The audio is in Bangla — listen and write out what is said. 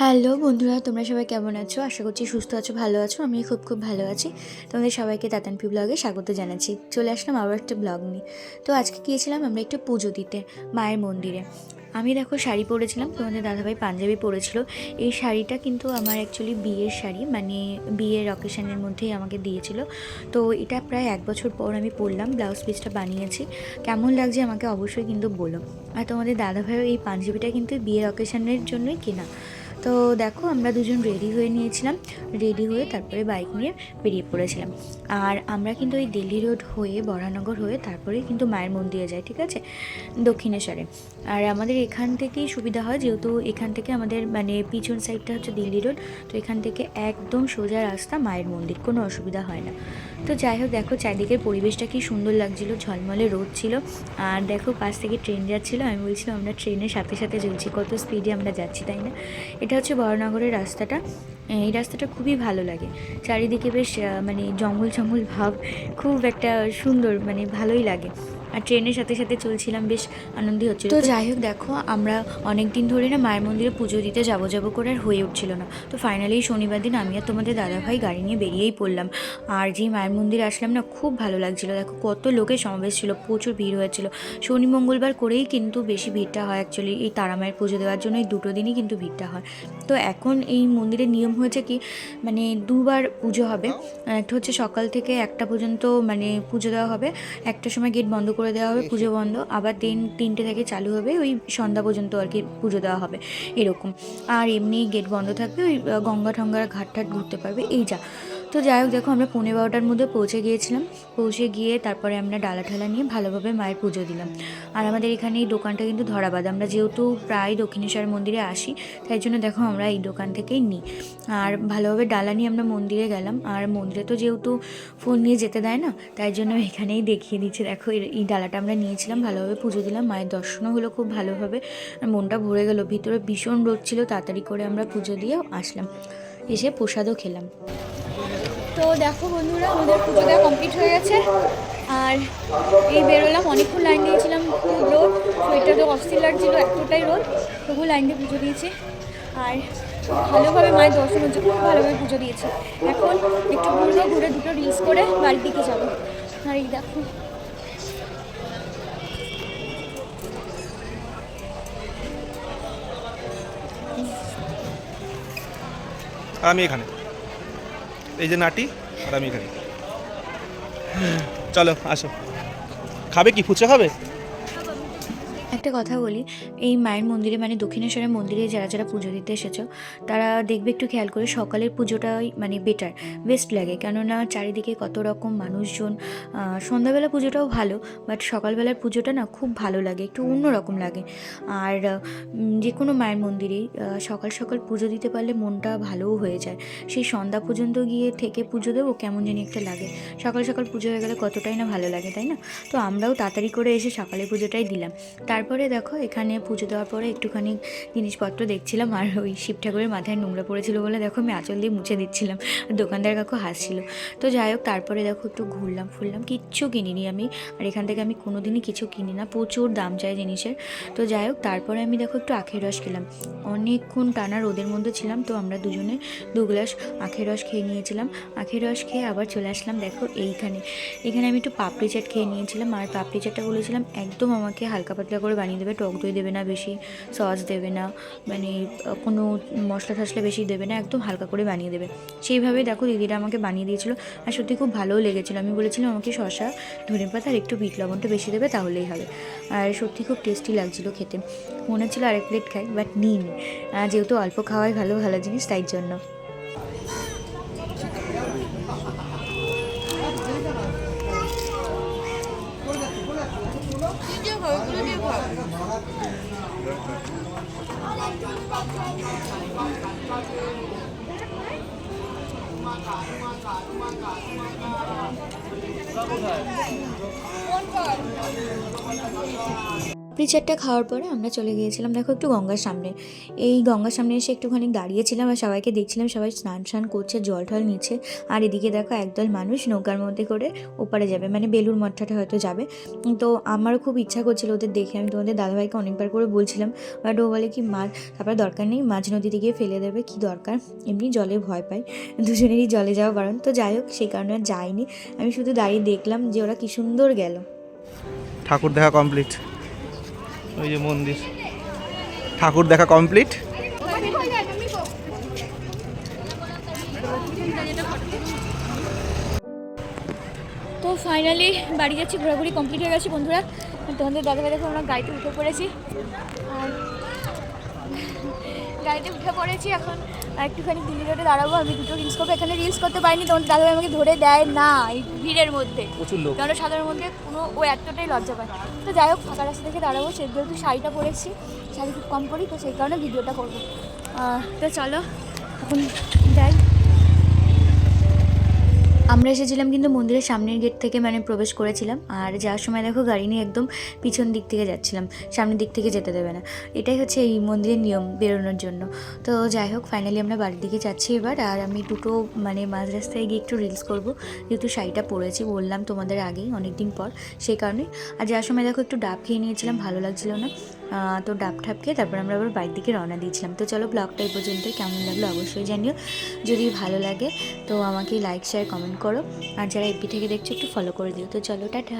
হ্যালো বন্ধুরা, তোমরা সবাই কেমন আছো? আশা করছি সুস্থ আছো, ভালো আছো। আমি খুব খুব ভালো আছি। তোমাদের সবাইকে তাতানপি ব্লগে স্বাগত জানাচ্ছি। চলে আসলাম আবার একটা ব্লগ নিয়ে। তো আজকে গিয়েছিলাম আমরা একটু পুজো দিতে, মায়ের মন্দিরে। আমি দেখো শাড়ি পরেছিলাম, তোমাদের দাদাভাই পাঞ্জাবি পরেছিল। এই শাড়িটা কিন্তু আমার অ্যাকচুয়ালি বিয়ের শাড়ি মানে বিয়ের অকেশনের মধ্যেই আমাকে দিয়েছিল। তো এটা প্রায় এক বছর পর আমি পরলাম ব্লাউজ পিসটা বানিয়েছি। কেমন লাগছে আমাকে অবশ্যই কিন্তু বলো। আর তোমাদের দাদাভাইও এই পাঞ্জাবিটা কিন্তু বিয়ের অকেশনের জন্যই কেনা। তো দেখো, আমরা দুজন রেডি হয়ে নিয়েছিলাম। রেডি হয়ে তারপরে বাইক নিয়ে বেরিয়ে পড়েছিলাম। আর আমরা কিন্তু ওই দিল্লি রোড হয়ে, বরানগর হয়ে তারপরে কিন্তু মায়ের মন্দিরে যাই, ঠিক আছে? দক্ষিণেশ্বরে। আর আমাদের এখান থেকেই সুবিধা হয়, যেহেতু এখান থেকে আমাদের মানে পিছন সাইডটা হচ্ছে দিল্লি রোড তো এখান থেকে একদম সোজা রাস্তা মায়ের মন্দির, কোনো অসুবিধা হয় না। তো যাই হোক, দেখো চারিদিকের পরিবেশটা কি সুন্দর লাগছিল, ঝলমলে রোদ ছিল। আর দেখো, পাশ থেকে ট্রেন যাচ্ছিল, আমি বলছিলাম আমরা ট্রেনের সাথে সাথে চলছি, কত স্পিডে আমরা যাচ্ছি, তাই না? এটা হচ্ছে বড়নগরের রাস্তাটা। এই রাস্তাটা খুবই ভালো লাগে। চারিদিকে বেশ মানে জঙ্গল জঙ্গল ভাব, খুব একটা সুন্দর মানে ভালোই লাগে। আর ট্রেনের সাথে সাথে চলছিলাম বেশ আনন্দই হচ্ছিল। তো যাই হোক দেখো আমরা অনেক দিন ধরে না মায়ের মন্দিরে পুজো দিতে যাব যাব করে আর হয়ে উঠছিল না। তো ফাইনালি শনিবার দিন আমি আর তোমাদের দাদাভাই গাড়ি নিয়ে বেরিয়েই পড়লাম। আর যেই মায়ের মন্দিরে আসলাম না খুব ভালো লাগছিল। দেখো কত লোকের সমাবেশ ছিল প্রচুর ভিড় হয়েছিল। শনি মঙ্গলবার করেই কিন্তু বেশি ভিড়টা হয় অ্যাকচুয়ালি এই তারা মায়ের পুজো দেওয়ার জন্য এই দুটো দিনই কিন্তু ভিড়টা হয়। তো এখন এই মন্দিরের নিয়ম হয়েছে কি মানে দুবার পুজো হবে। একটা হচ্ছে সকাল থেকে একটা পর্যন্ত মানে পুজো দেওয়া হবে। একটা সময় গেট বন্ধ করে দেওয়া হবে পুজো বন্ধ। আবার দিন তিনটে থেকে চালু হবে ওই সন্ধ্যা পর্যন্ত আর কি পুজো দেওয়া হবে এরকম। আর এমনি গেট বন্ধ থাকবে ওই গঙ্গা ঠঙ্গার ঘাট ঘুরতে পারবে এই যা। তো যাই হোক, দেখো আমরা পৌনে বারোটার মধ্যে পৌঁছে গিয়েছিলাম। পৌঁছে গিয়ে তারপরে আমরা ডালা ঠালা নিয়ে ভালোভাবে মায়ের পুজো দিলাম। আর আমাদের এখানে এই দোকানটা কিন্তু ধরাবাদ আমরা যেহেতু প্রায় দক্ষিণেশ্বর মন্দিরে আসি, তাই জন্য দেখো আমরা এই দোকান থেকেই নিই। আর ভালোভাবে ডালা নিয়ে আমরা মন্দিরে গেলাম। আর মন্দিরে তো যেহেতু ফোন নিয়ে যেতে দেয় না, তাই জন্য এখানেই দেখিয়ে দিচ্ছে। দেখো এই ডালাটা আমরা নিয়েছিলাম, ভালোভাবে পুজো দিলাম। মায়ের দর্শনও হলো খুব ভালোভাবে। মনটা ভরে গেল। ভিতরে ভীষণ রোদ ছিল, তাড়াতাড়ি করে আমরা পুজো দিয়ে আসলাম। এসে প্রসাদও খেলাম। তো দেখো বন্ধুরা, আমাদের পুজো দেওয়া কমপ্লিট হয়ে গেছে। আর এই বেরোলাম, অনেকক্ষণ লাইন দিয়েছিলাম খুব রোদ শরীরটা তো অস্থির লাগছিল, এতটাই রোদ তবু লাইন দিয়ে পুজো দিয়েছি। আর ভালোভাবে মায়ের দর্শন হচ্ছে, খুব ভালোভাবে পুজো দিয়েছি। এখন একটু ঘুরবো, ঘুরে দুটো রিলস করে বাড়ির দিকে যাব। আর এই দেখো। আমি এখানে। এই যে নাটি আর আমি এখানে। চলো আসো। খাবে কি? ফুচকা খাবে? একটা কথা বলি, এই মায়ের মন্দিরে মানে দক্ষিণেশ্বরের মন্দিরে যারা যারা পুজো দিতে এসেছ, তারা দেখবে একটু খেয়াল করে সকালের পুজোটাই মানে বেটার বেস্ট লাগে। কেননা চারিদিকে কত রকম মানুষজন সন্ধ্যাবেলা পুজোটাও ভালো বাট সকালবেলার পুজোটা না খুব ভালো লাগে, একটু অন্যরকম লাগে। আর যে কোনো মায়ের মন্দিরেই সকাল সকাল পুজো দিতে পারলে মনটা ভালোও হয়ে যায়। সেই সন্ধ্যা পর্যন্ত গিয়ে থেকে পুজো দেবো, কেমন জানি একটা লাগে। সকাল সকাল পুজো হয়ে গেলে কতটাই না ভালো লাগে, তাই না? তো আমরাও তাড়াতাড়ি করে এসে সকালে পুজোটাই দিলাম। তারপরে দেখো, এখানে পুজো দেওয়ার পরে একটুখানি জিনিসপত্র দেখছিলাম, আর ওই শিব ঠাকুরের মাথায় নোংরা পড়েছিল বলে দেখো আমি আঁচল দিয়ে মুছে দিচ্ছিলাম, আর দোকানদার কাকু হাসছিল। তো যাই হোক, তারপরে দেখো একটু ঘুরলাম, ফুরলাম, কিচ্ছু কিনিনি আমি, আর এখান থেকে আমি কোনো দিনই কিছু কিনি না, প্রচুর দাম চাই জিনিসের। তো যাই হোক, তারপরে আমি দেখো একটু আখের রস খেলাম। অনেকক্ষণ টানা রোদের মধ্যে ছিলাম, তো আমরা দুজনে দু গ্লাস আখের রস খেয়ে নিয়েছিলাম। আখের রস খেয়ে আবার চলে আসলাম, দেখো এইখানে। এখানে আমি একটু পাপড়ি চাট খেয়ে নিয়েছিলাম, আর পাপড়ি চাটটা বলেছিলাম, একদম আমাকে হালকা পাতলা বানিয়ে দেবে টক দই দেবে না বেশি সস দেবে না মানে কোনো মশলা টশলা বেশি দেবে না একদম হালকা করে বানিয়ে দেবে। সেইভাবে দেখো দিদিরা আমাকে বানিয়ে দিয়েছিল আর সত্যি খুব ভালোও লেগেছিলো। আমি বলেছিলাম আমাকে শশা ধনে পাতা আর একটু বিট লবণটা বেশি দেবে তাহলেই হবে। আর সত্যি খুব টেস্টি লাগছিল খেতে। মনে হচ্ছিল আরেক প্লেট খাই বাট আহ, যেহেতু অল্প খাওয়াই ভালো ভালো জিনিস তাই জন্য। নিজের ঘর এগুলো নিয়ে ঘর কোন ঘর পাপড়ি চাটটা খাওয়ার পরে আমরা চলে গিয়েছিলাম, দেখো একটু গঙ্গার সামনে। এই গঙ্গার সামনে এসে একটুখানি দাঁড়িয়েছিলাম আর সবাইকে দেখছিলাম, সবাই স্নান স্নান করছে, জল টল নিচ্ছে। আর এদিকে দেখো একদল মানুষ নৌকার মধ্যে করে ওপারে যাবে মানে বেলুর মঠটাতে হয়তো যাবে। তো আমারও খুব ইচ্ছা করছিল ওদের দেখে, আমি তোমাদের দাদাভাইকে অনেকবার করে বলছিলাম, বাট ও বলে কি মাছ তারপরে দরকার নেই, মাঝ নদীতে গিয়ে ফেলে দেবে, কি দরকার? এমনি জলে ভয় পাই দুজনেরই জলে যাওয়া বারণ। তো যাই হোক, সেই কারণে আর যাইনি। আমি শুধু দাঁড়িয়ে দেখলাম যে ওরা কি সুন্দর গেল। ঠাকুর দেখা কমপ্লিট ওই যে মন্দির। ঠাকুর দেখা কমপ্লিট? তো ফাইনালি বাড়ি যাচ্ছি ঘোরাঘুরি কমপ্লিট হয়ে গেছে বন্ধুরা। তোমাদের দাদাভাই দেখো আমরা গাড়িতে উঠে পড়েছি। আর গাড়িতে উঠে পড়েছি এখন। একটুখানি দিল্লি রোডে দাঁড়াবো আমি দুটো রিলস করব। এখানে রিলস করতে পারিনি তখন দাদা আমাকে ধরে দেয় না এই ভিড়ের মধ্যে। প্রচুর লোক। কারণ সাধারণ মধ্যে কোনো ও এতটাই লজ্জা পায়। তো যাই হোক ফাঁকা রাস্তা থেকে দাঁড়াবো। সে যেহেতু শাড়িটা পরেছি শাড়ি খুব কম করি তো সেই কারণে ভিডিওটা করব। তো চলো এখন যাই। আমরা এসেছিলাম কিন্তু মন্দিরের সামনের গেট থেকে মানে প্রবেশ করেছিলাম। আর যাওয়ার সময় দেখো গাড়ি নিয়ে একদম পিছন দিক থেকে যাচ্ছিলাম। সামনের দিক থেকে যেতে দেবে না। এটাই হচ্ছে এই মন্দিরের নিয়ম বেরোনোর জন্য। তো যাই হোক ফাইনালি আমরা বাড়ির দিকে যাচ্ছি এবার। আর আমি দুটো মানে মাঝ রাস্তায় গিয়ে একটু রিলস করব। যেহেতু শাড়িটা পরেছি, বললাম তোমাদের আগেই অনেক দিন পর, সেই কারণে। আর যাওয়ার সময় দেখো একটু ডাব খেয়ে নিয়েছিলাম, ভালো লাগছিল না। তো ডাব ঠাপ খেয়ে তারপর আমরা আবার বাড়ির দিকে রওনা দিয়েছিলাম। তো চলো ব্লগটা এই পর্যন্ত, কেমন লাগল অবশ্যই জানিও। যদি ভালো লাগে, তো আমাকে লাইক শেয়ার কমেন্ট করো। আর যারা এপি থেকে দেখছ, একটু ফলো করে দিও। তো চলো, টাটা।